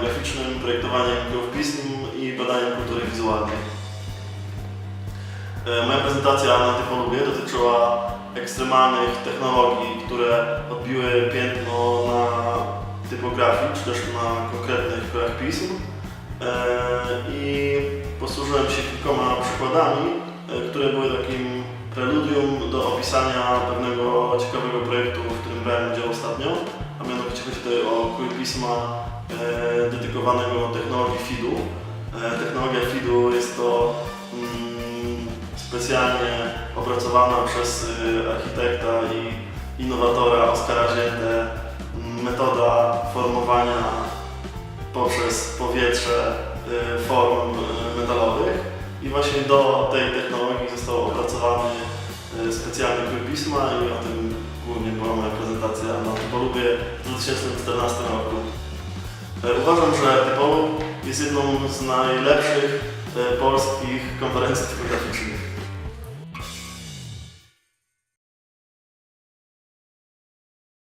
graficznym, projektowaniem pism i badaniem kultury wizualnej. E, Moja prezentacja na Typolubie dotyczyła ekstremalnych technologii, które odbiły piętno na typografii, czy też na konkretnych krojach pism. E, I posłużyłem się kilkoma przykładami, e, które były takim preludium do opisania pewnego ciekawego projektu, w którym brałem udział ostatnio, a mianowicie chodzi tutaj o krój pisma e, dedykowanego technologii FIDU. E, technologia FIDU jest to mm, specjalnie opracowana przez y, architekta i innowatora Oskara Ziętę mm, metoda formowania poprzez powietrze form metalowych i właśnie do tej technologii został opracowany specjalny krój pisma i o tym głównie 2014 roku. E, Uważam, że Typolub jest jedną z najlepszych e, polskich konferencji typograficznych.